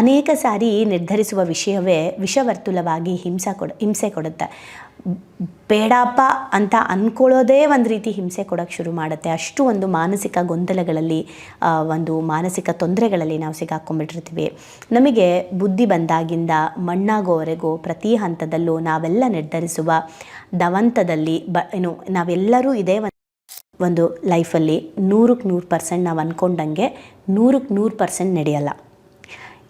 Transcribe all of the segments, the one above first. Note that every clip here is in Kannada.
ಅನೇಕ ಸಾರಿ ನಿರ್ಧರಿಸುವ ವಿಷಯವೇ ವಿಷವರ್ತುಲವಾಗಿ ಹಿಂಸೆ ಕೊಡ, ಹಿಂಸೆ ಕೊಡುತ್ತೆ. ಬೇಡಪ್ಪ ಅಂತ ಅಂದ್ಕೊಳ್ಳೋದೇ ಒಂದು ರೀತಿ ಹಿಂಸೆ ಕೊಡೋಕ್ಕೆ ಶುರು ಮಾಡುತ್ತೆ. ಅಷ್ಟು ಒಂದು ಮಾನಸಿಕ ಗೊಂದಲಗಳಲ್ಲಿ ಒಂದು ಮಾನಸಿಕ ತೊಂದರೆಗಳಲ್ಲಿ ನಾವು ಸಿಗಾಕೊಂಡ್ಬಿಟ್ಟಿರ್ತೀವಿ. ನಮಗೆ ಬುದ್ಧಿ ಬಂದಾಗಿಂದ ಮಣ್ಣಾಗೋವರೆಗೂ ಪ್ರತಿ ಹಂತದಲ್ಲೂ ನಾವೆಲ್ಲ ನಿರ್ಧರಿಸುವ ದವಂತದಲ್ಲಿ ಬ, ಏನು, ನಾವೆಲ್ಲರೂ ಇದೇ ಒಂದು ಲೈಫಲ್ಲಿ ನೂರಕ್ಕೆ ನೂರು ಪರ್ಸೆಂಟ್ ನಾವು ಅಂದ್ಕೊಂಡಂಗೆ ನೂರಕ್ಕೆ ನೂರು ಪರ್ಸೆಂಟ್ ನಡೆಯಲ್ಲ.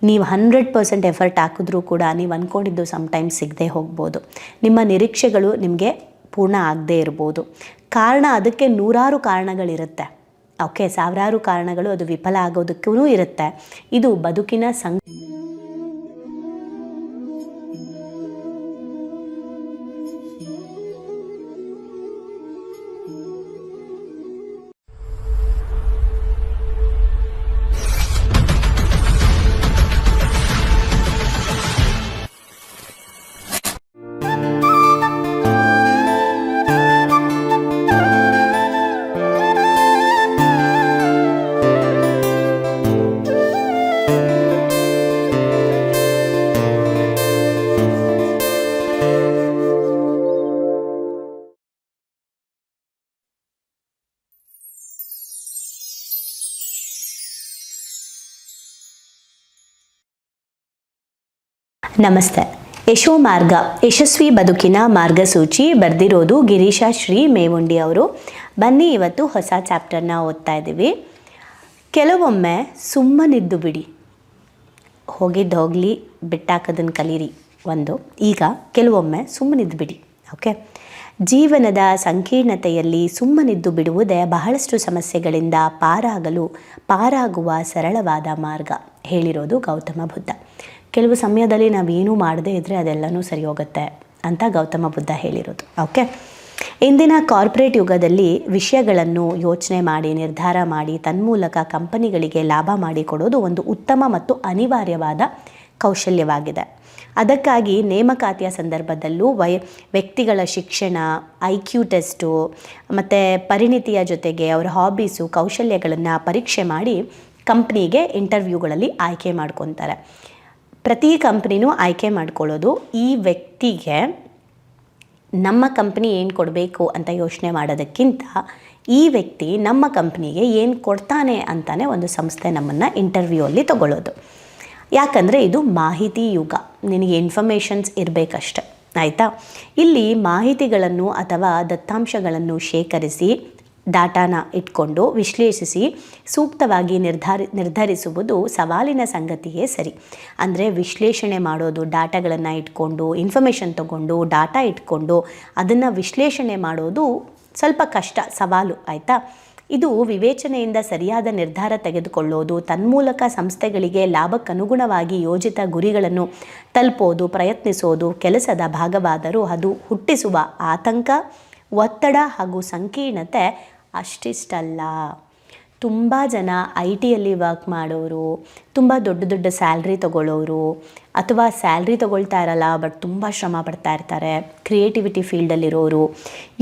ನೀವು ಹಂಡ್ರೆಡ್ ಪರ್ಸೆಂಟ್ ಎಫರ್ಟ್ ಹಾಕಿದ್ರೂ ಕೂಡ ನೀವು ಅಂದ್ಕೊಂಡಿದ್ದು ಸಮ್ಟೈಮ್ಸ್ ಸಿಗದೆ ಹೋಗ್ಬೋದು. ನಿಮ್ಮ ನಿರೀಕ್ಷೆಗಳು ನಿಮಗೆ ಪೂರ್ಣ ಆಗದೇ ಇರ್ಬೋದು. ಕಾರಣ ಅದಕ್ಕೆ ನೂರಾರು ಕಾರಣಗಳಿರುತ್ತೆ. ಓಕೆ ಸಾವಿರಾರು ಕಾರಣಗಳು ಅದು ವಿಫಲ ಆಗೋದಕ್ಕೂ ಇರುತ್ತೆ. ಇದು ಬದುಕಿನ ಸಂ ನಮಸ್ತೆ. ಯಶೋ ಮಾರ್ಗ, ಯಶಸ್ವಿ ಬದುಕಿನ ಮಾರ್ಗಸೂಚಿ ಬರೆದಿರೋದು ಗಿರೀಶ ಶ್ರೀ ಮೇವುಂಡಿ ಅವರು. ಬನ್ನಿ, ಇವತ್ತು ಹೊಸ ಚಾಪ್ಟರ್ನ ಓದ್ತಾ ಇದ್ದೀವಿ. ಕೆಲವೊಮ್ಮೆ ಸುಮ್ಮನಿದ್ದು ಬಿಡಿ. ಹೋಗಿದ್ದು ಹೋಗಲಿ ಬಿಟ್ಟಾಕೋದನ್ನು ಕಲೀರಿ, ಒಂದು. ಈಗ ಕೆಲವೊಮ್ಮೆ ಸುಮ್ಮನಿದ್ದು ಬಿಡಿ, ಓಕೆ? ಜೀವನದ ಸಂಕೀರ್ಣತೆಯಲ್ಲಿ ಸುಮ್ಮನಿದ್ದು ಬಿಡುವುದೇ ಬಹಳಷ್ಟು ಸಮಸ್ಯೆಗಳಿಂದ ಪಾರಾಗಲು, ಪಾರಾಗುವ ಸರಳವಾದ ಮಾರ್ಗ, ಹೇಳಿರೋದು ಗೌತಮ ಬುದ್ಧ. ಕೆಲವು ಸಮಯದಲ್ಲಿ ನಾವೇನೂ ಮಾಡದೇ ಇದ್ದರೆ ಅದೆಲ್ಲನೂ ಸರಿ ಹೋಗುತ್ತೆ ಅಂತ ಗೌತಮ ಬುದ್ಧ ಹೇಳಿರೋದು. ಓಕೆ ಇಂದಿನ ಕಾರ್ಪೊರೇಟ್ ಯುಗದಲ್ಲಿ ವಿಷಯಗಳನ್ನು ಯೋಚನೆ ಮಾಡಿ, ನಿರ್ಧಾರ ಮಾಡಿ, ತನ್ಮೂಲಕ ಕಂಪನಿಗಳಿಗೆ ಲಾಭ ಮಾಡಿಕೊಡೋದು ಒಂದು ಉತ್ತಮ ಮತ್ತು ಅನಿವಾರ್ಯವಾದ ಕೌಶಲ್ಯವಾಗಿದೆ. ಅದಕ್ಕಾಗಿ ನೇಮಕಾತಿಯ ಸಂದರ್ಭದಲ್ಲೂ ವೈ, ವ್ಯಕ್ತಿಗಳ ಶಿಕ್ಷಣ ಐ ಕ್ಯೂ ಟೆಸ್ಟು ಮತ್ತು ಪರಿಣಿತಿಯ ಜೊತೆಗೆ ಅವರ ಹಾಬೀಸು ಕೌಶಲ್ಯಗಳನ್ನು ಪರೀಕ್ಷೆ ಮಾಡಿ ಕಂಪ್ನಿಗೆ ಇಂಟರ್ವ್ಯೂಗಳಲ್ಲಿ ಆಯ್ಕೆ ಮಾಡ್ಕೊತಾರೆ. ಪ್ರತಿ ಕಂಪ್ನಿನೂ ಆಯ್ಕೆ ಮಾಡ್ಕೊಳ್ಳೋದು ಈ ವ್ಯಕ್ತಿಗೆ ನಮ್ಮ ಕಂಪ್ನಿ ಏನು ಕೊಡಬೇಕು ಅಂತ ಯೋಚನೆ ಮಾಡೋದಕ್ಕಿಂತ ಈ ವ್ಯಕ್ತಿ ನಮ್ಮ ಕಂಪ್ನಿಗೆ ಏನು ಕೊಡ್ತಾನೆ ಅಂತಲೇ ಒಂದು ಸಂಸ್ಥೆ ನಮ್ಮನ್ನು ಇಂಟರ್ವ್ಯೂ ಅಲ್ಲಿ ತಗೊಳ್ಳೋದು. ಯಾಕಂದರೆ ಇದು ಮಾಹಿತಿ ಯುಗ. ನಿನಗೆ ಇನ್ಫಾರ್ಮೇಷನ್ಸ್ ಇರಬೇಕಷ್ಟೆ. ಆಯಿತಾ? ಇಲ್ಲಿ ಮಾಹಿತಿಗಳನ್ನು ಅಥವಾ ದತ್ತಾಂಶಗಳನ್ನು ಶೇಖರಿಸಿ ಡಾಟಾನ ಇಟ್ಕೊಂಡು ವಿಶ್ಲೇಷಿಸಿ ಸೂಕ್ತವಾಗಿ ನಿರ್ಧಾರಿ, ನಿರ್ಧರಿಸುವುದು ಸವಾಲಿನ ಸಂಗತಿಯೇ ಸರಿ. ಅಂದರೆ ವಿಶ್ಲೇಷಣೆ ಮಾಡೋದು, ಡಾಟಾಗಳನ್ನು ಇಟ್ಕೊಂಡು ಇನ್ಫಾರ್ಮೇಷನ್ ತಗೊಂಡು, ಡಾಟಾ ಇಟ್ಕೊಂಡು ಅದನ್ನು ವಿಶ್ಲೇಷಣೆ ಮಾಡೋದು ಸ್ವಲ್ಪ ಕಷ್ಟ, ಸವಾಲು, ಆಯಿತಾ? ಇದು ವಿವೇಚನೆಯಿಂದ ಸರಿಯಾದ ನಿರ್ಧಾರ ತೆಗೆದುಕೊಳ್ಳೋದು, ತನ್ಮೂಲಕ ಸಂಸ್ಥೆಗಳಿಗೆ ಲಾಭಕ್ಕನುಗುಣವಾಗಿ ಯೋಜಿತ ಗುರಿಗಳನ್ನು ತಲುಪೋದು, ಪ್ರಯತ್ನಿಸೋದು, ಕೆಲಸದ ಭಾಗವಾದರೂ ಅದು ಹುಟ್ಟಿಸುವ ಆತಂಕ, ಒತ್ತಡ ಹಾಗೂ ಸಂಕೀರ್ಣತೆ ಅಷ್ಟಿಷ್ಟಲ್ಲ. ತುಂಬ ಜನ ಐ ಟಿಯಲ್ಲಿ ವರ್ಕ್ ಮಾಡೋರು, ತುಂಬ ದೊಡ್ಡ ದೊಡ್ಡ ಸ್ಯಾಲ್ರಿ ತಗೊಳ್ಳೋರು ಅಥವಾ ಸ್ಯಾಲ್ರಿ ತೊಗೊಳ್ತಾ ಇರಲ್ಲ ಬಟ್ ತುಂಬ ಶ್ರಮ ಪಡ್ತಾ ಇರ್ತಾರೆ ಕ್ರಿಯೇಟಿವಿಟಿ ಫೀಲ್ಡಲ್ಲಿರೋರು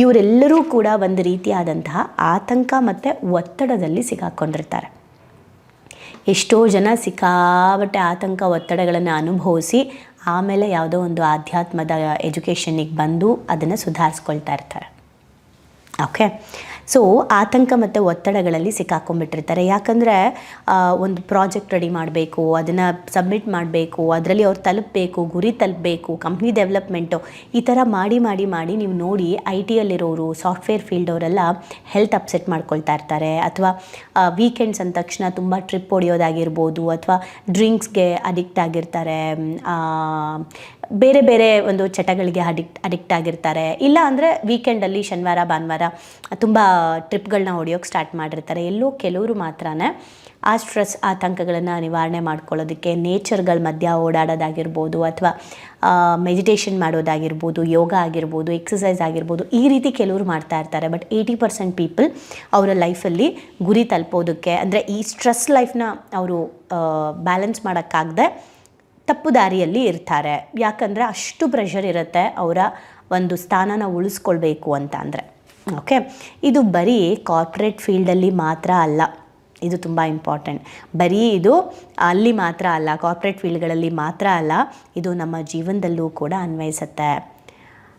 ಇವರೆಲ್ಲರೂ ಕೂಡ ಒಂದು ರೀತಿಯಾದಂತಹ ಆತಂಕ ಮತ್ತು ಒತ್ತಡದಲ್ಲಿ ಸಿಗಾಕೊಂಡಿರ್ತಾರೆ. ಎಷ್ಟೋ ಜನ ಸಿಕ್ಕಾಬಟ್ಟೆ ಆತಂಕ, ಒತ್ತಡಗಳನ್ನು ಅನುಭವಿಸಿ ಆಮೇಲೆ ಯಾವುದೋ ಒಂದು ಆಧ್ಯಾತ್ಮದ ಎಜುಕೇಷನಿಗೆ ಬಂದು ಅದನ್ನು ಸುಧಾರಿಸ್ಕೊಳ್ತಾ ಇರ್ತಾರೆ. ಓಕೆ ಸೊ ಆತಂಕ ಮತ್ತು ಒತ್ತಡಗಳಲ್ಲಿ ಸಿಕ್ಕಾಕೊಂಡ್ಬಿಟ್ಟಿರ್ತಾರೆ. ಯಾಕಂದರೆ ಒಂದು ಪ್ರಾಜೆಕ್ಟ್ ರೆಡಿ ಮಾಡಬೇಕು, ಅದನ್ನು ಸಬ್ಮಿಟ್ ಮಾಡಬೇಕು, ಅದರಲ್ಲಿ ಅವ್ರು ತಲುಪಬೇಕು, ಗುರಿ ತಲುಪಬೇಕು, ಕಂಪ್ನಿ ಡೆವಲಪ್ಮೆಂಟು, ಈ ಥರ ಮಾಡಿ ಮಾಡಿ ಮಾಡಿ ನೀವು ನೋಡಿ ಐ ಟಿಯಲ್ಲಿರೋರು ಸಾಫ್ಟ್ವೇರ್ ಫೀಲ್ಡ್ ಅವರೆಲ್ಲ ಹೆಲ್ತ್ ಅಪ್ಸೆಟ್ ಮಾಡ್ಕೊಳ್ತಾ ಇರ್ತಾರೆ. ಅಥವಾ ವೀಕೆಂಡ್ಸ್ ಅಂದ ತಕ್ಷಣ ತುಂಬ ಟ್ರಿಪ್ ಹೊಡೆಯೋದಾಗಿರ್ಬೋದು, ಅಥವಾ, ಡ್ರಿಂಕ್ಸ್ಗೆ ಅಡಿಕ್ಟ್ ಆಗಿರ್ತಾರೆ ಬೇರೆ ಬೇರೆ ಒಂದು ಚಟಗಳಿಗೆ ಅಡಿಕ್ಟ್ ಅಡಿಕ್ಟ್ ಆಗಿರ್ತಾರೆ. ಇಲ್ಲ ಅಂದರೆ ವೀಕೆಂಡಲ್ಲಿ ಶನಿವಾರ, ಭಾನುವಾರ ತುಂಬ ಟ್ರಿಪ್ಗಳನ್ನ ಹೊಡೆಯೋಕ್ಕೆ ಸ್ಟಾರ್ಟ್ ಮಾಡಿರ್ತಾರೆ. ಎಲ್ಲೋ ಕೆಲವರು ಮಾತ್ರನೇ ಆ ಸ್ಟ್ರೆಸ್ ಆತಂಕಗಳನ್ನು ನಿವಾರಣೆ ಮಾಡ್ಕೊಳ್ಳೋದಕ್ಕೆ ನೇಚರ್ಗಳ ಮಧ್ಯ ಓಡಾಡೋದಾಗಿರ್ಬೋದು ಅಥವಾ ಮೆಡಿಟೇಷನ್ ಮಾಡೋದಾಗಿರ್ಬೋದು, ಯೋಗ ಆಗಿರ್ಬೋದು ಎಕ್ಸಸೈಸ್ ಆಗಿರ್ಬೋದು, ಈ ರೀತಿ ಕೆಲವರು ಮಾಡ್ತಾ ಇರ್ತಾರೆ. ಬಟ್ ಏಯ್ಟಿ ಪರ್ಸೆಂಟ್ ಪೀಪಲ್ ಅವರ ಲೈಫಲ್ಲಿ ಗುರಿ ತಲುಪೋದಕ್ಕೆ ಅಂದರೆ ಈ ಸ್ಟ್ರೆಸ್ ಲೈಫ್ನ ಅವರು ಬ್ಯಾಲೆನ್ಸ್ ಮಾಡೋಕ್ಕಾಗದೆ ತಪ್ಪು ದಾರಿಯಲ್ಲಿ ಇರ್ತಾರೆ. ಯಾಕಂದರೆ ಅಷ್ಟು ಪ್ರೆಷರ್ ಇರುತ್ತೆ ಅವರ ಒಂದು ಸ್ಥಾನನ ಉಳಿಸ್ಕೊಳ್ಬೇಕು ಅಂತ ಅಂದರೆ. ಓಕೆ ಇದು ಬರೀ ಕಾರ್ಪೊರೇಟ್ ಫೀಲ್ಡಲ್ಲಿ ಮಾತ್ರ ಅಲ್ಲ. ಇದು ತುಂಬ ಇಂಪಾರ್ಟೆಂಟ್ ಬರೀ ಇದು ಅಲ್ಲಿ ಮಾತ್ರ ಅಲ್ಲ ಕಾರ್ಪೊರೇಟ್ ಫೀಲ್ಡ್ಗಳಲ್ಲಿ ಮಾತ್ರ ಅಲ್ಲ, ಇದು ನಮ್ಮ ಜೀವನದಲ್ಲೂ ಕೂಡ ಅನ್ವಯಿಸುತ್ತೆ.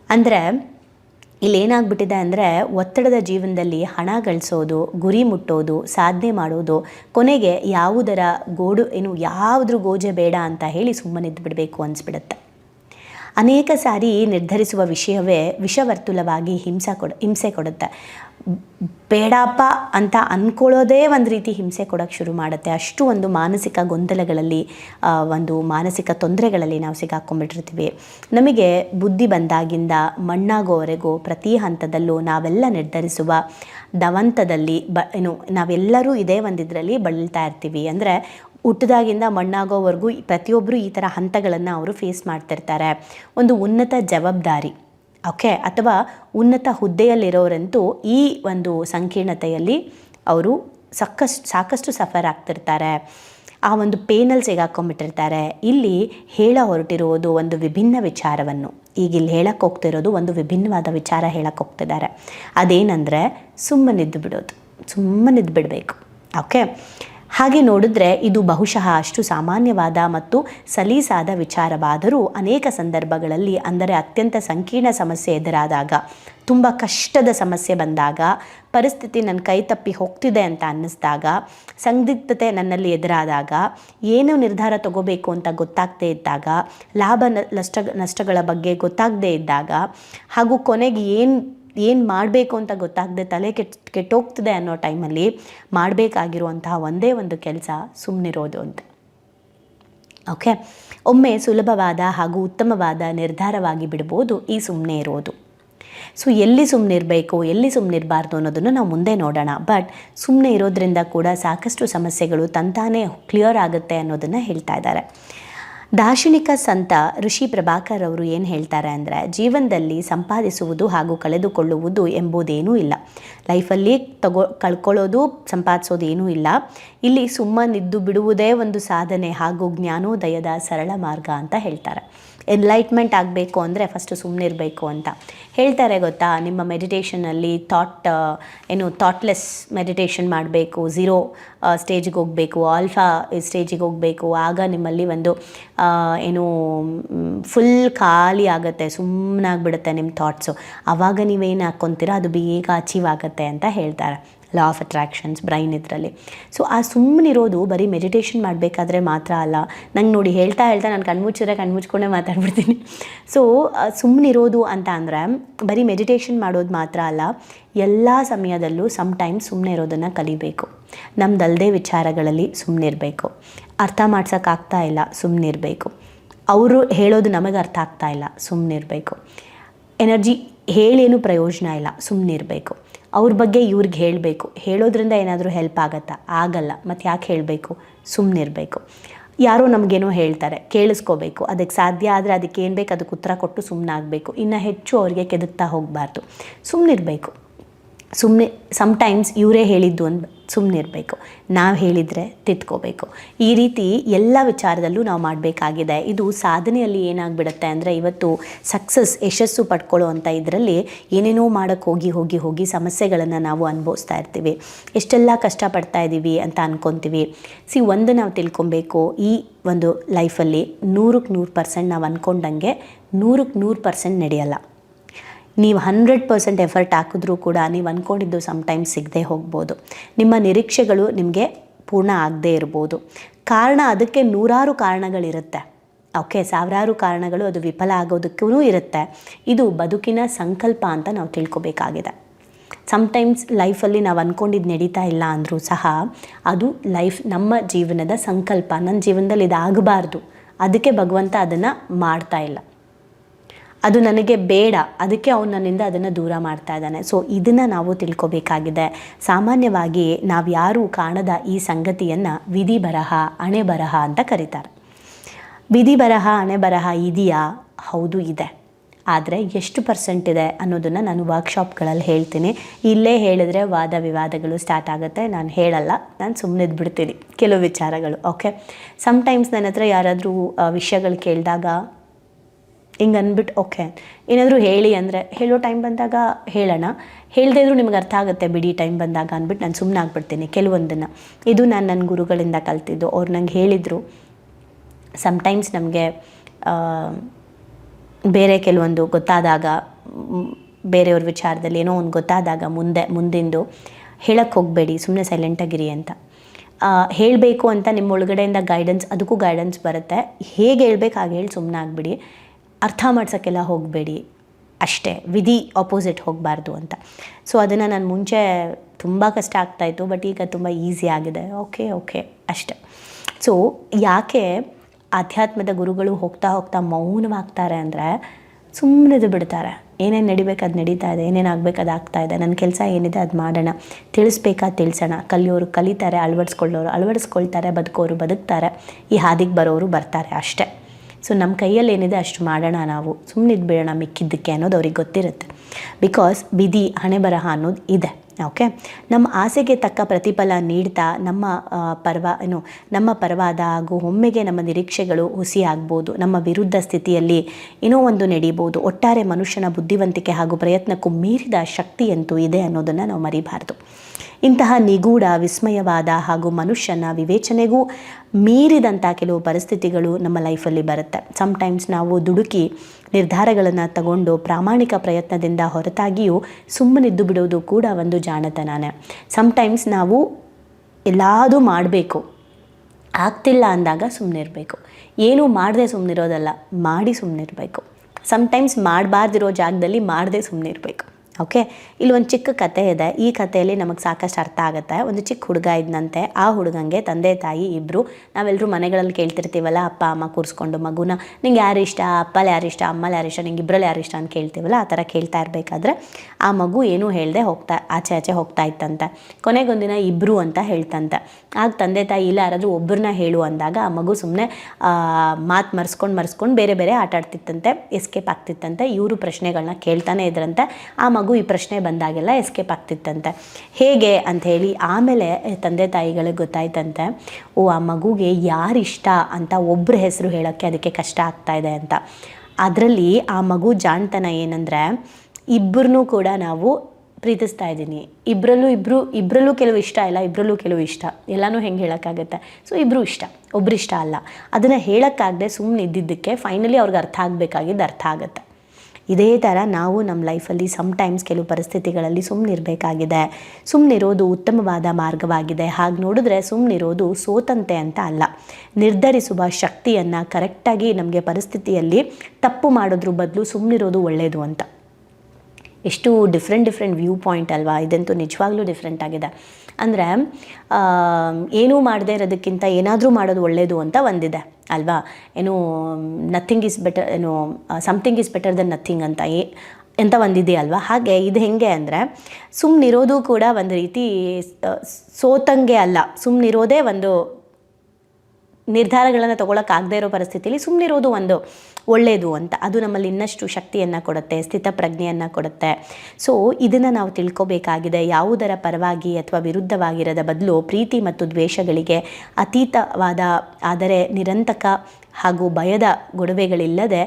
ಅಂದರೆ ಇಲ್ಲಿ ಏನಾಗ್ಬಿಟ್ಟಿದೆ ಅಂದರೆ ಒತ್ತಡದ ಜೀವನದಲ್ಲಿ ಹಣ ಗಳಿಸೋದು, ಗುರಿ ಮುಟ್ಟೋದು, ಸಾಧನೆ ಮಾಡೋದು, ಕೊನೆಗೆ ಯಾವುದರ ಗೋಡು, ಏನು ಯಾವುದ್ರ ಗೋಜೆ ಬೇಡ ಅಂತ ಹೇಳಿ ಸುಮ್ಮನೆ ಬಿಡಬೇಕು ಅನಿಸ್ಬಿಡುತ್ತೆ. ಅನೇಕ ಸಾರಿ ನಿರ್ಧರಿಸುವ ವಿಷಯವೇ ವಿಷವರ್ತುಲವಾಗಿ ಹಿಂಸೆ ಕೊಡ, ಹಿಂಸೆ ಕೊಡುತ್ತೆ. ಬೇಡಪ್ಪ ಅಂತ ಅಂದ್ಕೊಳ್ಳೋದೇ ಒಂದು ರೀತಿ ಹಿಂಸೆ ಕೊಡೋಕ್ಕೆ ಶುರು ಮಾಡುತ್ತೆ. ಅಷ್ಟು ಒಂದು ಮಾನಸಿಕ ಗೊಂದಲಗಳಲ್ಲಿ ಒಂದು ಮಾನಸಿಕ ತೊಂದರೆಗಳಲ್ಲಿ ನಾವು ಸಿಗಾಕೊಂಡ್ಬಿಟ್ಟಿರ್ತೀವಿ. ನಮಗೆ ಬುದ್ಧಿ ಬಂದಾಗಿಂದ ಮಣ್ಣಾಗೋವರೆಗೂ ಪ್ರತಿ ಹಂತದಲ್ಲೂ ನಾವೆಲ್ಲ ನಿರ್ಧರಿಸುವ ದವಂತದಲ್ಲಿ ಬ, ಏನು, ನಾವೆಲ್ಲರೂ ಇದೇ ಒಂದಿದ್ರಲ್ಲಿ ಬಳಲ್ತಾ ಇರ್ತೀವಿ. ಅಂದರೆ ಹುಟ್ಟಿದಾಗಿಂದ ಮಣ್ಣಾಗೋವರೆಗೂ ಪ್ರತಿಯೊಬ್ಬರು ಈ ಥರ ಹಂತಗಳನ್ನು ಅವರು ಫೇಸ್ ಮಾಡ್ತಿರ್ತಾರೆ. ಒಂದು ಉನ್ನತ ಜವಾಬ್ದಾರಿ ಓಕೆ ಅಥವಾ ಉನ್ನತ ಹುದ್ದೆಯಲ್ಲಿರೋರಂತೂ ಈ ಒಂದು ಸಂಕೀರ್ಣತೆಯಲ್ಲಿ ಅವರು ಸಾಕಷ್ಟು ಸಾಕಷ್ಟು ಸಫರ್ ಆಗ್ತಿರ್ತಾರೆ. ಆ ಒಂದು ಪೇನಲ್ಲಿ ಸಿಗಾಕೊಂಡ್ಬಿಟ್ಟಿರ್ತಾರೆ. ಇಲ್ಲಿ ಹೇಳ ಹೊರಟಿರುವುದು ಒಂದು ವಿಭಿನ್ನ ವಿಚಾರವನ್ನು. ಈಗ ಇಲ್ಲಿ ಹೇಳಕ್ಕೆ ಹೋಗ್ತಿರೋದು ಒಂದು ವಿಭಿನ್ನವಾದ ವಿಚಾರ ಹೇಳಕ್ಕೆ ಹೋಗ್ತಿದ್ದಾರೆ. ಅದೇನೆಂದರೆ ಸುಮ್ಮನಿದ್ದು ಬಿಡೋದು ಸುಮ್ಮನಿದ್ದು ಬಿಡಬೇಕು ಓಕೆ ಹಾಗೆ ನೋಡಿದ್ರೆ ಇದು ಬಹುಶಃ ಅಷ್ಟು ಸಾಮಾನ್ಯವಾದ ಮತ್ತು ಸಲೀಸಾದ ವಿಚಾರವಾದರೂ ಅನೇಕ ಸಂದರ್ಭಗಳಲ್ಲಿ ಅಂದರೆ ಅತ್ಯಂತ ಸಂಕೀರ್ಣ ಸಮಸ್ಯೆ ಎದುರಾದಾಗ, ತುಂಬ ಕಷ್ಟದ ಸಮಸ್ಯೆ ಬಂದಾಗ, ಪರಿಸ್ಥಿತಿ ನನ್ನ ಕೈ ತಪ್ಪಿ ಹೋಗ್ತಿದೆ ಅಂತ ಅನ್ನಿಸ್ದಾಗ, ಸಂದಿಗ್ಧತೆ ನನ್ನಲ್ಲಿ ಎದುರಾದಾಗ, ಏನು ನಿರ್ಧಾರ ತಗೋಬೇಕು ಅಂತ ಗೊತ್ತಾಗದೇ ಇದ್ದಾಗ, ಲಾಭ ನಷ್ಟ ನಷ್ಟಗಳ ಬಗ್ಗೆ ಗೊತ್ತಾಗದೇ ಇದ್ದಾಗ ಹಾಗೂ ಕೊನೆಗೆ ಏನು ಏನು ಮಾಡಬೇಕು ಅಂತ ಗೊತ್ತಾಗದೆ ತಲೆ ಕೆಟ್, ಕೆಟ್ಟೋಗ್ತದೆ ಅನ್ನೋ ಟೈಮಲ್ಲಿ ಮಾಡಬೇಕಾಗಿರುವಂತಹ ಒಂದೇ ಒಂದು ಕೆಲಸ ಸುಮ್ಮನಿರೋದು ಅಂತ. ಓಕೆ? ಒಮ್ಮೆ ಸುಲಭವಾದ ಹಾಗೂ ಉತ್ತಮವಾದ ನಿರ್ಧಾರವಾಗಿ ಬಿಡ್ಬೋದು ಈ ಸುಮ್ಮನೆ ಇರೋದು. ಸೊ, ಎಲ್ಲಿ ಸುಮ್ಮನಿರಬೇಕು ಎಲ್ಲಿ ಸುಮ್ಮನಿರಬಾರ್ದು ಅನ್ನೋದನ್ನು ನಾವು ಮುಂದೆ ನೋಡೋಣ. ಬಟ್ ಸುಮ್ಮನೆ ಇರೋದ್ರಿಂದ ಕೂಡ ಸಾಕಷ್ಟು ಸಮಸ್ಯೆಗಳು ತಂತಾನೇ ಕ್ಲಿಯರ್ ಆಗುತ್ತೆ ಅನ್ನೋದನ್ನು ಹೇಳ್ತಾ ಇದ್ದಾರೆ. ದಾರ್ಶನಿಕ ಸಂತ ಋಷಿ ಪ್ರಭಾಕರ್ ಅವರು ಏನು ಹೇಳ್ತಾರೆ ಅಂದರೆ, ಜೀವನದಲ್ಲಿ ಸಂಪಾದಿಸುವುದು ಹಾಗೂ ಕಳೆದುಕೊಳ್ಳುವುದು ಎಂಬುದೇನೂ ಇಲ್ಲ. ಲೈಫಲ್ಲಿ ತಗೋ, ಕಳ್ಕೊಳ್ಳೋದು, ಸಂಪಾದಿಸೋದು ಏನೂ ಇಲ್ಲ. ಇಲ್ಲಿ ಸುಮ್ಮನಿದ್ದು ಬಿಡುವುದೇ ಒಂದು ಸಾಧನೆ ಹಾಗೂ ಜ್ಞಾನೋದಯದ ಸರಳ ಮಾರ್ಗ ಅಂತ ಹೇಳ್ತಾರೆ. ಎನ್ಲೈಟ್ಮೆಂಟ್ ಆಗಬೇಕು ಅಂದರೆ ಫಸ್ಟು ಸುಮ್ಮನಿರಬೇಕು ಅಂತ. ಹೇಳ್ತಾರೆ ಗೊತ್ತಾ, ನಿಮ್ಮ ಮೆಡಿಟೇಷನಲ್ಲಿ ಥಾಟ್ ಏನು ಥಾಟ್ಲೆಸ್ ಮೆಡಿಟೇಷನ್ ಮಾಡಬೇಕು ಝೀರೋ ಸ್ಟೇಜಿಗೆ ಹೋಗಬೇಕು ಆಲ್ಫಾ ಸ್ಟೇಜಿಗೆ ಹೋಗಬೇಕು, ಆಗ ನಿಮ್ಮಲ್ಲಿ ಒಂದು ಏನು ಫುಲ್ ಖಾಲಿ ಆಗುತ್ತೆ ಸುಮ್ಮನಾಗ್ಬಿಡುತ್ತೆ ನಿಮ್ಮ ಥಾಟ್ಸು ಆವಾಗ ನೀವೇನು ಹಾಕ್ಕೊತೀರೋ ಅದು ಬೇಗ ಅಚೀವ್ ಆಗುತ್ತೆ ಅಂತ ಹೇಳ್ತಾರೆ. ಲಾ ಆಫ್ ಅಟ್ರಾಕ್ಷನ್ಸ್ ಬ್ರೈನ್ ಇದರಲ್ಲಿ. ಸೊ ಆ ಸುಮ್ಮನಿರೋದು ಬರೀ ಮೆಡಿಟೇಷನ್ ಮಾಡಬೇಕಾದ್ರೆ ಮಾತ್ರ ಅಲ್ಲ. ನಂಗೆ ನೋಡಿ ಹೇಳ್ತಾ ಹೇಳ್ತಾ ನಾನು ಕಣ್ಮುಚ್ಚಿದ್ರೆ ಕಣ್ಮುಚ್ಕೊಂಡೇ ಮಾತಾಡ್ಬಿಡ್ತೀನಿ. ಸೊ ಸುಮ್ಮನಿರೋದು ಅಂತ ಅಂದರೆ ಬರೀ ಮೆಡಿಟೇಷನ್ ಮಾಡೋದು ಮಾತ್ರ ಅಲ್ಲ. ಎಲ್ಲ ಸಮಯದಲ್ಲೂ ಸಮ್ಟೈಮ್ಸ್ ಸುಮ್ಮನೆ ಇರೋದನ್ನು ಕಲಿಬೇಕು. ನಮ್ದಲ್ಲದೆ ವಿಚಾರಗಳಲ್ಲಿ ಸುಮ್ಮನಿರಬೇಕು ಅರ್ಥ ಮಾಡ್ಸೋಕ್ಕಾಗ್ತಾ ಇಲ್ಲ ಸುಮ್ಮನಿರಬೇಕು ಅವರು ಹೇಳೋದು ನಮಗೆ ಅರ್ಥ ಆಗ್ತಾ ಇಲ್ಲ ಸುಮ್ಮನಿರಬೇಕು ಎನರ್ಜಿ ಹೇಳೇನು ಪ್ರಯೋಜನ ಇಲ್ಲ ಸುಮ್ಮನಿರಬೇಕು ಅವ್ರ ಬಗ್ಗೆ ಇವ್ರಿಗೆ ಹೇಳಬೇಕು. ಹೇಳೋದ್ರಿಂದ ಏನಾದರೂ ಹೆಲ್ಪ್ ಆಗತ್ತಾ? ಆಗಲ್ಲ. ಮತ್ತು ಯಾಕೆ ಹೇಳಬೇಕು? ಸುಮ್ಮನಿರಬೇಕು ಯಾರೋ ನಮಗೇನೋ ಹೇಳ್ತಾರೆ. ಕೇಳಿಸ್ಕೋಬೇಕು. ಅದಕ್ಕೆ ಸಾಧ್ಯ ಆದರೆ ಅದಕ್ಕೆ ಏನು ಬೇಕು? ಅದಕ್ಕೆ ಉತ್ತರ ಕೊಟ್ಟು ಸುಮ್ಮನಾಗಬೇಕು ಇನ್ನು ಹೆಚ್ಚು ಅವರಿಗೆ ಕೆದಕ್ತಾ ಹೋಗಬಾರ್ದು. ಸುಮ್ಮನಿರಬೇಕು ಸುಮ್ಮನೆ ಸಮ್ಟೈಮ್ಸ್ ಇವರೇ ಹೇಳಿದ್ದು ಅಂತ ಸುಮ್ಮನಿರಬೇಕು ನಾವು ಹೇಳಿದರೆ ತಿತ್ಕೋಬೇಕು. ಈ ರೀತಿ ಎಲ್ಲ ವಿಚಾರದಲ್ಲೂ ನಾವು ಮಾಡಬೇಕಾಗಿದೆ. ಇದು ಸಾಧನೆಯಲ್ಲಿ ಏನಾಗ್ಬಿಡುತ್ತೆ ಅಂದರೆ ಇವತ್ತು ಸಕ್ಸಸ್, ಯಶಸ್ಸು ಪಡ್ಕೊಳ್ಳೋ ಅಂತ ಇದರಲ್ಲಿ ಏನೇನೋ ಮಾಡೋಕ್ಕೆ ಹೋಗಿ ಹೋಗಿ ಹೋಗಿ ಸಮಸ್ಯೆಗಳನ್ನು ನಾವು ಅನುಭವಿಸ್ತಾ ಇರ್ತೀವಿ. ಎಷ್ಟೆಲ್ಲ ಕಷ್ಟಪಡ್ತಾ ಇದ್ದೀವಿ ಅಂತ ಅಂದ್ಕೊತೀವಿ ಸಿ, ಒಂದು ನಾವು ತಿಳ್ಕೊಬೇಕು, ಈ ಒಂದು ಲೈಫಲ್ಲಿ ನೂರಕ್ಕೆ ನೂರು ಪರ್ಸೆಂಟ್ ನಾವು ಅಂದ್ಕೊಂಡಂಗೆ ನೂರಕ್ಕೆ ನೂರು ಪರ್ಸೆಂಟ್ ನಡೆಯಲ್ಲ. ನೀವು ಹಂಡ್ರೆಡ್ ಪರ್ಸೆಂಟ್ ಎಫರ್ಟ್ ಹಾಕಿದ್ರೂ ಕೂಡ ನೀವು ಅಂದ್ಕೊಂಡಿದ್ದು ಸಮಟೈಮ್ಸ್ ಸಿಗದೆ ಹೋಗ್ಬೋದು. ನಿಮ್ಮ ನಿರೀಕ್ಷೆಗಳು ನಿಮಗೆ ಪೂರ್ಣ ಆಗದೇ ಇರ್ಬೋದು. ಕಾರಣ ಅದಕ್ಕೆ ನೂರಾರು ಕಾರಣಗಳಿರುತ್ತೆ. ಓಕೆ ಸಾವಿರಾರು ಕಾರಣಗಳು ಅದು ವಿಫಲ ಆಗೋದಕ್ಕೂ ಇರುತ್ತೆ. ಇದು ಬದುಕಿನ ಸಂಕಲ್ಪ ಅಂತ ನಾವು ತಿಳ್ಕೊಬೇಕಾಗಿದೆ. ಸಮ್ಟೈಮ್ಸ್ ಲೈಫಲ್ಲಿ ನಾವು ಅಂದ್ಕೊಂಡಿದ್ದು ನಡೀತಾ ಇಲ್ಲ ಅಂದರೂ ಸಹ ಅದು ಲೈಫ್ ನಮ್ಮ ಜೀವನದ ಸಂಕಲ್ಪ. ನನ್ನ ಜೀವನದಲ್ಲಿ ಇದಾಗಬಾರ್ದು. ಅದಕ್ಕೆ ಭಗವಂತ ಅದನ್ನು ಮಾಡ್ತಾ ಇಲ್ಲ. ಅದು ನನಗೆ ಬೇಡ. ಅದಕ್ಕೆ ಅವನು ನನ್ನಿಂದ ಅದನ್ನು ದೂರ ಮಾಡ್ತಾ ಇದ್ದಾನೆ. ಸೊ ಇದನ್ನು ನಾವು ತಿಳ್ಕೊಬೇಕಾಗಿದೆ. ಸಾಮಾನ್ಯವಾಗಿ ನಾವು ಯಾರೂ ಕಾಣದ ಈ ಸಂಗತಿಯನ್ನು ವಿಧಿ ಬರಹ, ಅಣೆ ಬರಹ ಅಂತ ಕರೀತಾರೆ. ವಿಧಿ ಬರಹ ಹಣೆ ಬರಹ ಇದೆಯಾ? ಹೌದು, ಇದೆ. ಆದರೆ ಎಷ್ಟು ಪರ್ಸೆಂಟ್ ಇದೆ ಅನ್ನೋದನ್ನು ನಾನು ವರ್ಕ್ಶಾಪ್ಗಳಲ್ಲಿ ಹೇಳ್ತೀನಿ. ಇಲ್ಲೇ ಹೇಳಿದ್ರೆ ವಾದ ವಿವಾದಗಳು ಸ್ಟಾರ್ಟ್ ಆಗುತ್ತೆ. ನಾನು ಹೇಳಲ್ಲ. ನಾನು ಸುಮ್ಮನೆ ಬಿಡ್ತೀನಿ ಕೆಲವು ವಿಚಾರಗಳು ಓಕೆ ಸಮ್ಟೈಮ್ಸ್ ನನ್ನ ಹತ್ರ ಯಾರಾದರೂ ವಿಷಯಗಳು ಕೇಳಿದಾಗ ಹಿಂಗೆ ಅಂದ್ಬಿಟ್ಟು ಓಕೆ. ಏನಾದರೂ ಹೇಳಿ ಅಂದರೆ, ಹೇಳೋ ಟೈಮ್ ಬಂದಾಗ ಹೇಳೋಣ. ಹೇಳದೇ ಇದ್ರೂ ನಿಮ್ಗೆ ಅರ್ಥ ಆಗುತ್ತೆ, ಬಿಡಿ ಟೈಮ್ ಬಂದಾಗ ಅಂದ್ಬಿಟ್ಟು ನಾನು ಸುಮ್ಮನೆ ಆಗ್ಬಿಡ್ತೀನಿ ಕೆಲವೊಂದನ್ನು. ಇದು ನಾನು ನನ್ನ ಗುರುಗಳಿಂದ ಕಲ್ತಿದ್ದು. ಅವ್ರು ನಂಗೆ ಹೇಳಿದರು ಸಮ್ಟೈಮ್ಸ್ ನಮಗೆ ಬೇರೆ ಕೆಲವೊಂದು ಗೊತ್ತಾದಾಗ ಬೇರೆಯವ್ರ ವಿಚಾರದಲ್ಲಿ ಏನೋ ಒಂದು ಗೊತ್ತಾದಾಗ ಮುಂದೆ, ಮುಂದಿಂದು ಹೇಳಕ್ಕೆ ಹೋಗಬೇಡಿ ಸುಮ್ಮನೆ ಸೈಲೆಂಟಾಗಿರಿ ಅಂತ. ಹೇಳಬೇಕು ಅಂತ ನಿಮ್ಮ ಒಳಗಡೆಯಿಂದ ಗೈಡೆನ್ಸ್ ಅದಕ್ಕೂ ಗೈಡೆನ್ಸ್ ಬರುತ್ತೆ. ಹೇಗೆ ಹೇಳ್ಬೇಕು ಹಾಗೆ ಹೇಳಿ ಸುಮ್ಮನೆ ಆಗಿಬಿಡಿ. ಅರ್ಥ ಮಾಡ್ಸೋಕ್ಕೆಲ್ಲ ಹೋಗಬೇಡಿ ಅಷ್ಟೇ. ವಿಧಿ ಆಪೋಸಿಟ್ ಹೋಗಬಾರ್ದು ಅಂತ. ಸೊ ಅದನ್ನು ನಾನು ಮುಂಚೆ ತುಂಬ ಕಷ್ಟ ಆಗ್ತಾಯಿತ್ತು ಬಟ್ ಈಗ ತುಂಬ ಈಸಿ ಆಗಿದೆ. ಓಕೆ ಓಕೆ ಅಷ್ಟೆ. ಸೊ ಯಾಕೆ ಆಧ್ಯಾತ್ಮದ ಗುರುಗಳು ಹೋಗ್ತಾ ಹೋಗ್ತಾ ಮೌನವಾಗ್ತಾರೆ ಅಂದರೆ ಸುಮ್ಮನೆ ಬಿಡ್ತಾರೆ. ಏನೇನು ನಡಿಬೇಕು ಅದು ನಡೀತಾ ಇದೆ, ಏನೇನು ಆಗಬೇಕು ಅದು ಆಗ್ತಾ ಇದೆ ನನ್ನ ಕೆಲಸ ಏನಿದೆ ಅದು ಮಾಡೋಣ. ತಿಳಿಸ್ಬೇಕಾ ತಿಳಿಸೋಣ. ಕಲಿಯೋರು ಕಲಿತಾರೆ, ಅಳವಡಿಸ್ಕೊಳ್ಳೋರು ಅಳವಡಿಸ್ಕೊಳ್ತಾರೆ, ಬದುಕೋರು ಬದುಕ್ತಾರೆ. ಈ ಹಾದಿಗೆ ಬರೋರು ಬರ್ತಾರೆ ಅಷ್ಟೇ. ಸೊ ನಮ್ಮ ಕೈಯಲ್ಲಿ ಏನಿದೆ ಅಷ್ಟು ಮಾಡೋಣ ನಾವು. ಸುಮ್ಮನೆ ಬೇಡ ಮಿಕ್ಕಿದ್ದಕ್ಕೆ ಅನ್ನೋದು ಅವ್ರಿಗೆ ಗೊತ್ತಿರುತ್ತೆ. ಬಿಕಾಸ್ ಬಿದಿ ಹಣೆ ಬರಹ ಅನ್ನೋದು ಇದೆ. ಓಕೆ ನಮ್ಮ ಆಸೆಗೆ ತಕ್ಕ ಪ್ರತಿಫಲ ನೀಡ್ತಾ ನಮ್ಮ ಪರ್ವ, ಏನು, ನಮ್ಮ ಪರವಾದ ಹಾಗೂ ಒಮ್ಮೆಗೆ ನಮ್ಮ ನಿರೀಕ್ಷೆಗಳು ಹುಸಿಯಾಗ್ಬೋದು ನಮ್ಮ ವಿರುದ್ಧ ಸ್ಥಿತಿಯಲ್ಲಿ ಏನೋ ಒಂದು ನಡೀಬೋದು. ಒಟ್ಟಾರೆ ಮನುಷ್ಯನ ಬುದ್ಧಿವಂತಿಕೆ ಹಾಗೂ ಪ್ರಯತ್ನಕ್ಕೂ ಮೀರಿದ ಶಕ್ತಿಯಂತೂ ಇದೆ ಅನ್ನೋದನ್ನು ನಾವು ಮರಿಬಾರ್ದು. ಇಂತಹ ನಿಗೂಢ, ವಿಸ್ಮಯವಾದ ಹಾಗೂ ಮನುಷ್ಯನ ವಿವೇಚನೆಗೂ ಮೀರಿದಂಥ ಕೆಲವು ಪರಿಸ್ಥಿತಿಗಳು ನಮ್ಮ ಲೈಫಲ್ಲಿ ಬರುತ್ತೆ. ಸಮ್ಟೈಮ್ಸ್ ನಾವು ದುಡುಕಿ ನಿರ್ಧಾರಗಳನ್ನು ತಗೊಂಡು ಪ್ರಾಮಾಣಿಕ ಪ್ರಯತ್ನದಿಂದ ಹೊರತಾಗಿಯೂ ಸುಮ್ಮನಿದ್ದು ಬಿಡೋದು ಕೂಡ ಒಂದು ಜಾಣತನಾನೇ. ಸಮ್ಟೈಮ್ಸ್ ನಾವು ಎಲ್ಲದೂ ಮಾಡಬೇಕು. ಆಗ್ತಿಲ್ಲ ಅಂದಾಗ ಸುಮ್ಮನಿರಬೇಕು ಏನೂ ಮಾಡದೆ ಸುಮ್ಮನಿರೋದಲ್ಲ ಮಾಡಿ ಸುಮ್ಮನಿರಬೇಕು ಸಮ್ಟೈಮ್ಸ್ ಮಾಡಬಾರ್ದಿರೋ ಜಾಗದಲ್ಲಿ ಮಾಡದೆ ಸುಮ್ಮನಿರಬೇಕು ಓಕೆ ಇಲ್ಲಿ ಒಂದು ಚಿಕ್ಕ ಕತೆ ಇದೆ. ಈ ಕಥೆಯಲ್ಲಿ ನಮಗೆ ಸಾಕಷ್ಟು ಅರ್ಥ ಆಗುತ್ತೆ. ಒಂದು ಚಿಕ್ಕ ಹುಡುಗ ಇದ್ದಂತೆ ಆ ಹುಡುಗಂಗೆ ತಂದೆ, ತಾಯಿ ಇಬ್ಬರು ನಾವೆಲ್ಲರೂ ಮನೆಗಳಲ್ಲಿ ಕೇಳ್ತಿರ್ತೀವಲ್ಲ, ಅಪ್ಪ, ಅಮ್ಮ ಕೂರಿಸ್ಕೊಂಡು ಮಗುನ. ನಿಂಗೆ ಯಾರು ಇಷ್ಟ? ಅಪ್ಪಲ್ಲಿ ಯಾರು ಇಷ್ಟ? ಅಮ್ಮಲ್ಲಿ ಯಾರು ಇಷ್ಟ? ನಿಂಗೆ ಇಬ್ಬರಲ್ಲಿ ಯಾರು ಇಷ್ಟ ಅಂತ ಕೇಳ್ತೀವಲ್ಲ, ಆ ಥರ ಕೇಳ್ತಾ ಇರಬೇಕಾದ್ರೆ ಆ ಮಗು ಏನೂ ಹೇಳ್ದೆ ಹೋಗ್ತಾ, ಆಚೆ ಆಚೆ ಹೋಗ್ತಾ ಇತ್ತಂತೆ. ಕೊನೆಗೊಂದಿನ ಇಬ್ಬರು ಅಂತ ಹೇಳ್ತಂತೆ. ಆಗ ತಂದೆ, ತಾಯಿ ಇಲ್ಲ, ಯಾರಾದರೂ ಒಬ್ಬರನ್ನ ಹೇಳು ಅಂದಾಗ ಆ ಮಗು ಸುಮ್ಮನೆ ಮಾತು ಮರ್ಸ್ಕೊಂಡು ಮರೆಸ್ಕೊಂಡು ಬೇರೆ ಬೇರೆ ಆಟಾಡ್ತಿತ್ತಂತೆ ಎಸ್ಕೇಪ್ ಆಗ್ತಿತ್ತಂತೆ. ಇವರು ಪ್ರಶ್ನೆಗಳನ್ನ ಕೇಳ್ತಾನೆ ಇದ್ರಂತೆ. ಆ ಈ ಪ್ರಶ್ನೆ ಬಂದಾಗೆಲ್ಲ ಎಸ್ಕೇಪ್ ಆಗ್ತಿತ್ತಂತೆ. ಹೇಗೆ ಅಂತ ಹೇಳಿ ಆಮೇಲೆ ತಂದೆ ತಾಯಿಗಳಿಗೆ ಗೊತ್ತಾಯ್ತಂತೆ, ಓ, ಆ ಮಗುಗೆ ಯಾರು ಇಷ್ಟ ಅಂತ ಒಬ್ಬರ ಹೆಸರು ಹೇಳೋಕ್ಕೆ ಅದಕ್ಕೆ ಕಷ್ಟ ಆಗ್ತಾ ಇದೆ ಅಂತ. ಅದರಲ್ಲಿ ಆ ಮಗು ಜಾಣ್ತನ ಏನಂದರೆ ಇಬ್ಬರನ್ನೂ ಕೂಡ ನಾವು ಪ್ರೀತಿಸ್ತಾ ಇದ್ದೀನಿ. ಇಬ್ಬರಲ್ಲೂ ಇಬ್ಬರು ಇಬ್ಬರಲ್ಲೂ ಕೆಲವು ಇಷ್ಟ ಇಲ್ಲ ಇಬ್ಬರಲ್ಲೂ ಕೆಲವು ಇಷ್ಟ. ಎಲ್ಲನೂ ಹೆಂಗೆ ಹೇಳೋಕ್ಕಾಗುತ್ತೆ? ಸೊ ಇಬ್ಬರು ಇಷ್ಟ. ಒಬ್ರು ಇಷ್ಟ ಅಲ್ಲ. ಅದನ್ನು ಹೇಳೋಕ್ಕಾಗದೆ ಸುಮ್ಮನೆ ಇದ್ದಿದ್ದಕ್ಕೆ ಫೈನಲಿ ಅವ್ರಿಗೆ ಅರ್ಥ ಆಗಬೇಕಾಗಿದ್ದು ಅರ್ಥ ಆಗುತ್ತೆ. ಇದೇ ಥರ ನಾವು ನಮ್ಮ ಲೈಫಲ್ಲಿ ಸಮ್ಟೈಮ್ಸ್ ಕೆಲವು ಪರಿಸ್ಥಿತಿಗಳಲ್ಲಿ ಸುಮ್ಮನಿರಬೇಕಾಗಿದೆ ಸುಮ್ಮನಿರೋದು ಉತ್ತಮವಾದ ಮಾರ್ಗವಾಗಿದೆ. ಹಾಗೆ ನೋಡಿದ್ರೆ ಸುಮ್ಮನಿರೋದು ಸೋತಂತೆ ಅಂತ ಅಲ್ಲ. ನಿರ್ಧರಿಸುವ ಶಕ್ತಿಯನ್ನು ಕರೆಕ್ಟಾಗಿ ನಮಗೆ ಪರಿಸ್ಥಿತಿಯಲ್ಲಿ ತಪ್ಪು ಮಾಡೋದ್ರ ಬದಲು ಸುಮ್ಮನಿರೋದು ಒಳ್ಳೆಯದು ಅಂತ. ಎಷ್ಟು ಡಿಫ್ರೆಂಟ್ ಡಿಫ್ರೆಂಟ್ ವ್ಯೂ ಪಾಯಿಂಟ್ ಅಲ್ವಾ? ಇದಂತೂ ನಿಜವಾಗ್ಲೂ ಡಿಫ್ರೆಂಟ್ ಆಗಿದೆ. ಅಂದರೆ ಏನೂ ಮಾಡದೇ ಇರೋದಕ್ಕಿಂತ ಏನಾದರೂ ಮಾಡೋದು ಒಳ್ಳೆಯದು ಅಂತ ಒಂದಿದೆ. ಅಲ್ವಾ? ಏನು ನಥಿಂಗ್ ಈಸ್ ಬೆಟರ್ ಏನು something is better then nothing ಅಂತ ಏ ಅಂತ ಒಂದಿದೆ ಅಲ್ವಾ? ಹಾಗೆ ಇದು ಹೆಂಗೆ ಅಂದರೆ ಸುಮ್ಮನಿರೋದು ಕೂಡ ಒಂದು ರೀತಿ ಸೋತಂಗೆ ಅಲ್ಲ. ಸುಮ್ಮನಿರೋದೇ ಒಂದು ನಿರ್ಧಾರಗಳನ್ನು ತಗೊಳಕ್ಕಾಗದೇ ಇರೋ ಪರಿಸ್ಥಿತಿಯಲ್ಲಿ ಸುಮ್ಮನಿರೋದು ಒಂದು ಒಳ್ಳೆಯದು ಅಂತ. ಅದು ನಮ್ಮಲ್ಲಿ ಇನ್ನಷ್ಟು ಶಕ್ತಿಯನ್ನು ಕೊಡುತ್ತೆ, ಸ್ಥಿತಪ್ರಜ್ಞೆಯನ್ನು ಕೊಡುತ್ತೆ. ಸೊ ಇದನ್ನು ನಾವು ತಿಳ್ಕೊಬೇಕಾಗಿದೆ. ಯಾವುದರ ಪರವಾಗಿ ಅಥವಾ ವಿರುದ್ಧವಾಗಿರದ ಬದಲು ಪ್ರೀತಿ ಮತ್ತು ದ್ವೇಷಗಳಿಗೆ ಅತೀತವಾದ, ಆದರೆ ನಿರಂತಕ ಹಾಗೂ ಭಯದ ಗೊಡವೆಗಳಿಲ್ಲದೆ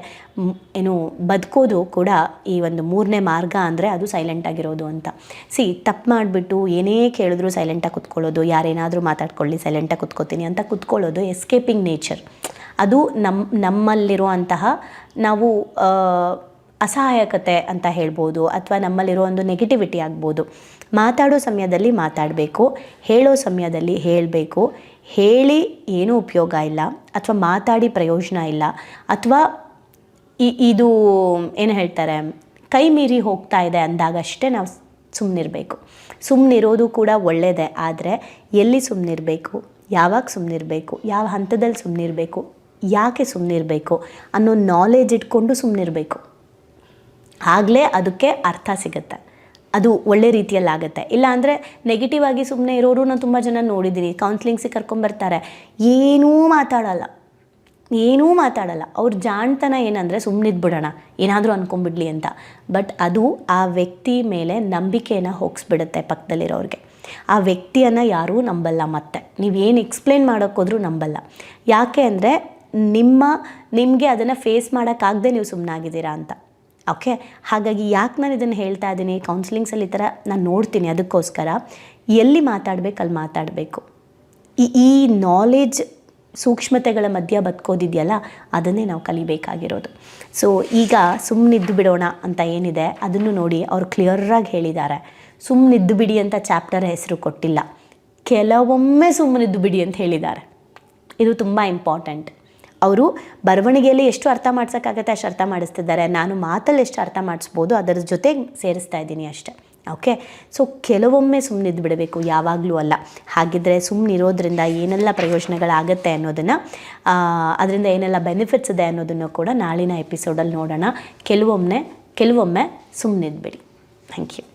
ಏನು, ಬದುಕೋದು ಕೂಡ ಈ ಒಂದು ಮೂರನೇ ಮಾರ್ಗ ಅಂದರೆ ಅದು ಸೈಲೆಂಟ್ ಆಗಿರೋದು ಅಂತ. ಸಿ, ತಪ್ಪು ಮಾಡಿಬಿಟ್ಟು ಏನೇ ಕೇಳಿದ್ರು ಸೈಲೆಂಟಾಗಿ ಕುತ್ಕೊಳ್ಳೋದು, ಯಾರೇನಾದರೂ ಮಾತಾಡ್ಕೊಳ್ಳಿ ಸೈಲೆಂಟಾಗಿ ಕುತ್ಕೋತೀನಿ ಅಂತ ಕುತ್ಕೊಳ್ಳೋದು ಎಸ್ಕೇಪಿಂಗ್ ನೇಚರ್ ಅದು ನಮ್ಮ ನಮ್ಮಲ್ಲಿರುವಂತಹ ನಾವು ಅಸಹಾಯಕತೆ ಅಂತ ಹೇಳ್ಬೋದು, ಅಥವಾ ನಮ್ಮಲ್ಲಿರೋ ಒಂದು ನೆಗೆಟಿವಿಟಿ ಆಗ್ಬೋದು. ಮಾತಾಡೋ ಸಮಯದಲ್ಲಿ ಮಾತಾಡಬೇಕು, ಹೇಳೋ ಸಮಯದಲ್ಲಿ ಹೇಳಬೇಕು ಹೇಳಿ ಏನೂ ಉಪಯೋಗ ಇಲ್ಲ ಅಥವಾ ಮಾತಾಡಿ ಪ್ರಯೋಜನ ಇಲ್ಲ ಅಥವಾ ಈ ಇದು ಏನು ಹೇಳ್ತಾರೆ, ಕೈ ಮೀರಿ ಹೋಗ್ತಾ ಇದೆ ಅಂದಾಗಷ್ಟೇ ನಾವು ಸುಮ್ಮನಿರಬೇಕು ಸುಮ್ಮನಿರೋದು ಕೂಡ ಒಳ್ಳೆಯದೇ ಆದರೆ ಎಲ್ಲಿ ಸುಮ್ಮನಿರಬೇಕು ಯಾವಾಗ ಸುಮ್ಮನಿರಬೇಕು ಯಾವ ಹಂತದಲ್ಲಿ ಸುಮ್ಮನಿರಬೇಕು ಯಾಕೆ ಸುಮ್ಮನಿರಬೇಕು ಅನ್ನೋ ನಾಲೆಜ್ ಇಟ್ಕೊಂಡು ಸುಮ್ಮನಿರಬೇಕು ಆಗಲೇ ಅದಕ್ಕೆ ಅರ್ಥ ಸಿಗುತ್ತೆ. ಅದು ಒಳ್ಳೆ ರೀತಿಯಲ್ಲಿ ಆಗುತ್ತೆ ಇಲ್ಲ ಅಂದರೆ ನೆಗೆಟಿವ್ ಆಗಿ ಸುಮ್ಮನೆ ಇರೋರು ನಾನು ತುಂಬ ಜನ ನೋಡಿದ್ದೀನಿ ಕೌನ್ಸ್ಲಿಂಗ್ಸಿಗೆ ಕರ್ಕೊಂಬರ್ತಾರೆ. ಏನೂ ಮಾತಾಡಲ್ಲ. ಏನೂ ಮಾತಾಡಲ್ಲ. ಅವ್ರ ಜಾಣ್ತನ ಏನಂದರೆ ಸುಮ್ಮನಿದ್ಬಿಡೋಣ ಏನಾದರೂ ಅಂದ್ಕೊಂಬಿಡ್ಲಿ ಅಂತ. ಬಟ್ ಅದು ಆ ವ್ಯಕ್ತಿ ಮೇಲೆ ನಂಬಿಕೆಯನ್ನು ಹೋಗಿಸ್ಬಿಡುತ್ತೆ ಪಕ್ಕದಲ್ಲಿರೋರಿಗೆ. ಆ ವ್ಯಕ್ತಿಯನ್ನು ಯಾರೂ ನಂಬಲ್ಲ ಮತ್ತೆ. ನೀವೇನು ಎಕ್ಸ್ಪ್ಲೇನ್ ಮಾಡೋಕ್ಕೋದ್ರೂ ನಂಬಲ್ಲ. ಯಾಕೆ ಅಂದರೆ ನಿಮ್ಮ, ನಿಮಗೆ ಅದನ್ನು ಫೇಸ್ ಮಾಡೋಕ್ಕಾಗದೆ ನೀವು ಸುಮ್ಮನಾಗಿದ್ದೀರಾ ಅಂತ. ಓಕೆ? ಹಾಗಾಗಿ ಯಾಕೆ ನಾನು ಇದನ್ನು ಹೇಳ್ತಾ ಇದ್ದೀನಿ? ಕೌನ್ಸಿಲಿಂಗ್ಸಲ್ಲಿ ಈ ಥರ ನಾನು ನೋಡ್ತೀನಿ ಅದಕ್ಕೋಸ್ಕರ. ಎಲ್ಲಿ ಮಾತಾಡಬೇಕು, ಅಲ್ಲಿ ಮಾತಾಡಬೇಕು. ಈ ಈ ನಾಲೆಜ್ ಸೂಕ್ಷ್ಮತೆಗಳ ಮಧ್ಯ ಬದುಕೋದಿದೆಯಲ್ಲ, ಅದನ್ನೇ ನಾವು ಕಲಿಬೇಕಾಗಿರೋದು. ಸೊ ಈಗ ಸುಮ್ಮನಿದ್ದು ಬಿಡೋಣ ಅಂತ ಏನಿದೆ, ಅದನ್ನು ನೋಡಿ ಅವ್ರು ಕ್ಲಿಯರಾಗಿ ಹೇಳಿದ್ದಾರೆ. ಸುಮ್ಮನಿದ್ದು ಬಿಡಿ ಅಂತ ಚಾಪ್ಟರ್ ಹೆಸರು ಕೊಟ್ಟಿಲ್ಲ. ಕೆಲವೊಮ್ಮೆ ಸುಮ್ಮನಿದ್ದು ಬಿಡಿ ಅಂತ ಹೇಳಿದ್ದಾರೆ. ಇದು ತುಂಬ ಇಂಪಾರ್ಟೆಂಟ್ ಅವರು ಬರವಣಿಗೆಯಲ್ಲಿ ಎಷ್ಟು ಅರ್ಥ ಮಾಡ್ಸೋಕ್ಕಾಗತ್ತೆ ಅಷ್ಟು ಅರ್ಥ ಮಾಡಿಸ್ತಿದ್ದಾರೆ. ನಾನು ಮಾತಲ್ಲಿ ಎಷ್ಟು ಅರ್ಥ ಮಾಡಿಸ್ಬೋದು, ಅದರ ಜೊತೆಗೆ ಸೇರಿಸ್ತಾ ಇದ್ದೀನಿ ಅಷ್ಟೆ. ಓಕೆ? ಸೊ, ಕೆಲವೊಮ್ಮೆ ಸುಮ್ಮನಿದ್ದು ಬಿಡಬೇಕು, ಯಾವಾಗಲೂ ಅಲ್ಲ. ಹಾಗಿದ್ದರೆ ಸುಮ್ಮನಿರೋದ್ರಿಂದ ಏನೆಲ್ಲ ಪ್ರಯೋಜನಗಳಾಗತ್ತೆ ಅನ್ನೋದನ್ನು ಅದರಿಂದ ಏನೆಲ್ಲ ಬೆನಿಫಿಟ್ಸ್ ಇದೆ ಅನ್ನೋದನ್ನು ಕೂಡ ನಾಳಿನ ಎಪಿಸೋಡಲ್ಲಿ ನೋಡೋಣ. ಕೆಲವೊಮ್ಮೆ ಕೆಲವೊಮ್ಮೆ ಸುಮ್ಮನಿದ್ಬಿಡಿ ಥ್ಯಾಂಕ್ ಯು